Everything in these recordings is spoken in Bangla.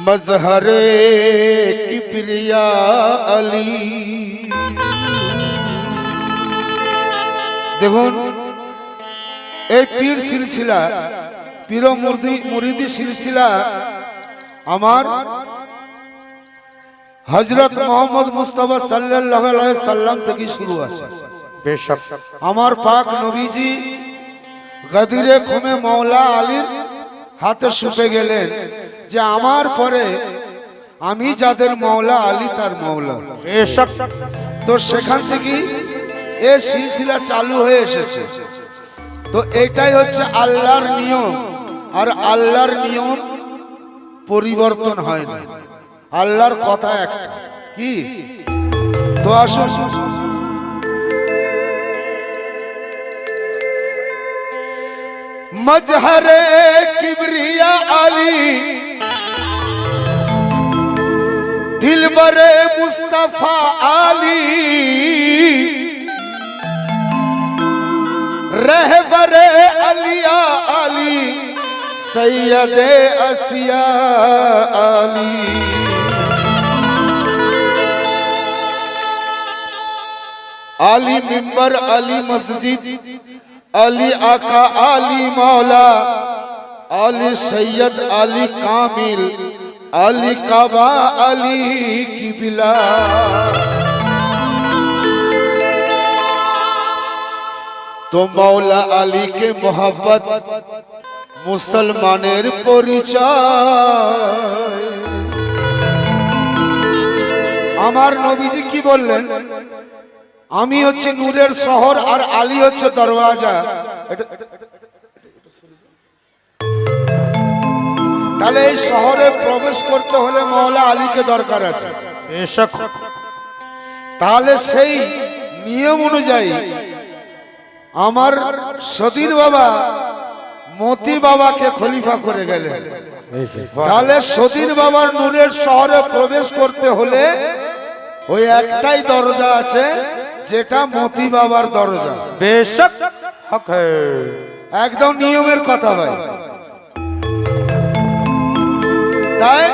مظہر کبریا علی দেখুন এই পীর সিলসিলা পীর মুরদি মুরিদি সিলসিলা আমার হজরত মোহাম্মদ মুস্তফা সাল্লাহ সাল্লাম থেকে শুরু আছে আমার পাক নবীজি গদিরে খুমে মৌলা আলীর হাতে সুপে গেলেন যে আমার পরে আমি যাদের মৌলা আলী তার মৌলা তো সেখান থেকে এ সিলসিলা চালু হয়ে এসেছে। তো এটাই হচ্ছে আল্লাহর নিয়ম। আর আল্লাহর নিয়ম পরিবর্তন হয় না। আল্লাহর কথা একটা। কি? তো আসুন। মজহরে কিবরিয়া আলী দিলবরে মুস্তফা আলী रहबरे अलिया अली सैयद असिया अली अली मिंबर अली मस्जिद अली आका अली मौला अली सैयद अली कामिल আলী কাবা, আলী কিবিলা। তো মৌলা আলীকে মোহাম্মত মুসলমানের পরিচয়। আমার নবীজি কি বললেন? আমি হচ্ছে নূরের শহর আর আলী হচ্ছে দরওয়াজা। এটা তাহলে এই শহরে প্রবেশ করতে হলে মহলা আলীকে দরকার আছে। তাহলে সেই নিয়ম অনুযায়ী আমার সতীর বাবা মতি বাবাকে খলিফা করে গেলেন। তাহলে সতীর বাবার নূরের শহরে প্রবেশ করতে হলে ওই একটাই দরজা আছে যেটা মতি বাবার দরজা। হ্যায় একদম নিয়মের কথা ভাই। তাই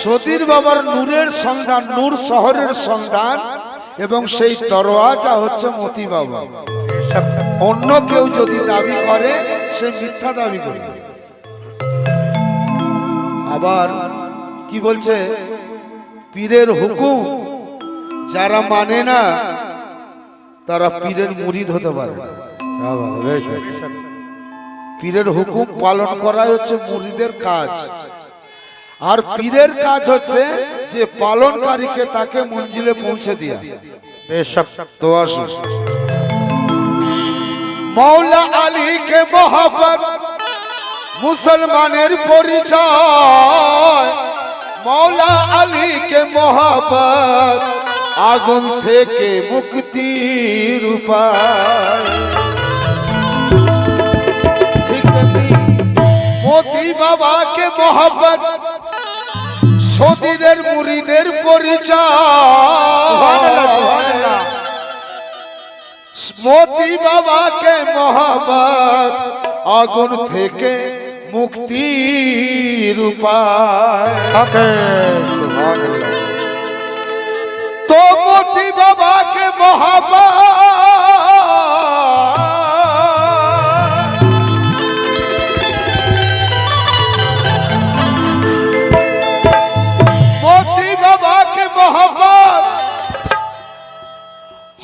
সতীর বাবার নূরের সন্ধান নূর শহরের সন্ধান এবং সেই দরওয়াজা হচ্ছে মতি বাবা। অন্য কেউ যদি দাবি করে সে মিথ্যা দাবি করবে। আবার কি বলছে? পীরের হুকুম যারা মানে না তারা পীরের মুরিদ হতে পারে না। পীরের হুকুম পালন করাই হচ্ছে মুরিদের কাজ। আর পীরের কাজ হচ্ছে যে পালনকারীকে তাকে মঞ্জিলে পৌঁছে দিয়া। তো আসুন। মৌলা আলীকে মোহাম্মত মুসলমানের পরিচয়। মৌলা আলীকে মোহাম্মত আগুন থেকে মুক্তির উপায়। মোতি বাবাকে মোহাম্মত সতীদের মুরিদের পরিচয়। মোতি বাবাকে মোহাম্মত আগুন থেকে মুক্তির উপায়। তো মোতি বাবাকে মোহাম্মত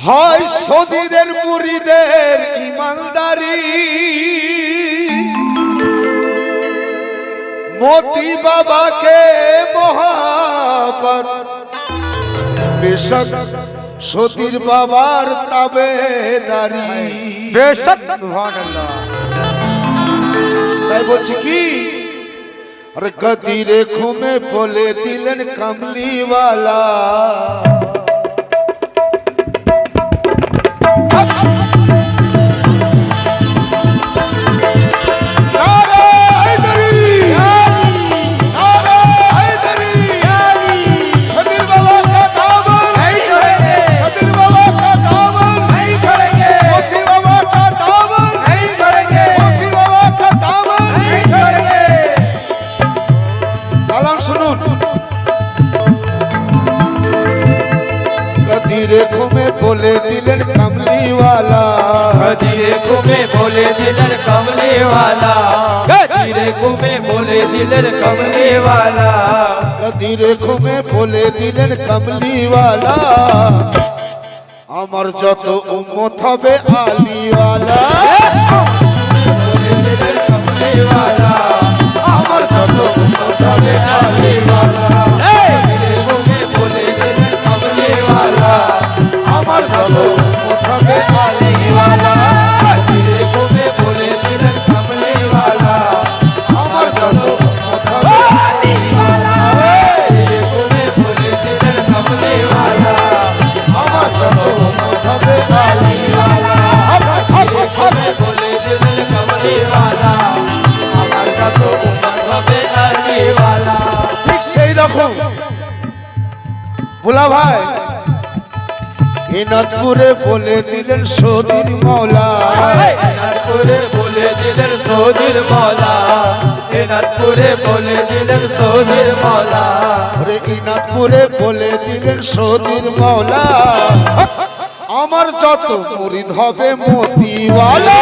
হয় সদীদের মুরিদের ইমানদারি। মোতি বাবাকে মহাপত বেশক সতীর বাবার তাবেদারি। বেশক। সুবহানাল্লাহ। তাই বলছি কি? আরে গদিরে ঘুমে বলে দিলেন কামলিওয়ালা। কালাম শুনুন। কদিরে ঘুমে বলে দিলেন কামলিওয়ালা। কদিরে ঘুমে বলে দিলেন কামলিওয়ালা। কদিরে ঘুমে বলে দিলেন কামলিওয়ালা। কদিরে ঘুমে বলে দিলেন কামলিওয়ালা। আমার যত উম্মত হবে আলিওয়ালা। কামলিওয়ালা। ভোলা ভাই। এনাথপুরে বলে দিলেন সদির মৌলা। এনাথপুরে বলে দিলেন সৌদির মৌলা। এনাথপুরে বলে দিলেন সৌদির মৌলা। ওরে ইনাথপুরে বলে দিলেন সদির মৌলা। আমার যত মুরিদ হবে মতিওয়ালা।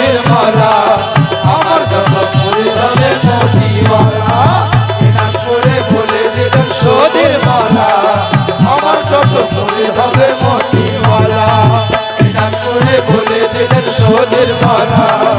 হাতের মালা, আমার যত পড়ে যাবে মতিমালা এনাম করে বলে দিলেন সোনের মালা, আমার যত পড়ে যাবে মতিমালা এনাম করে বলে দিলেন সোনের মালা।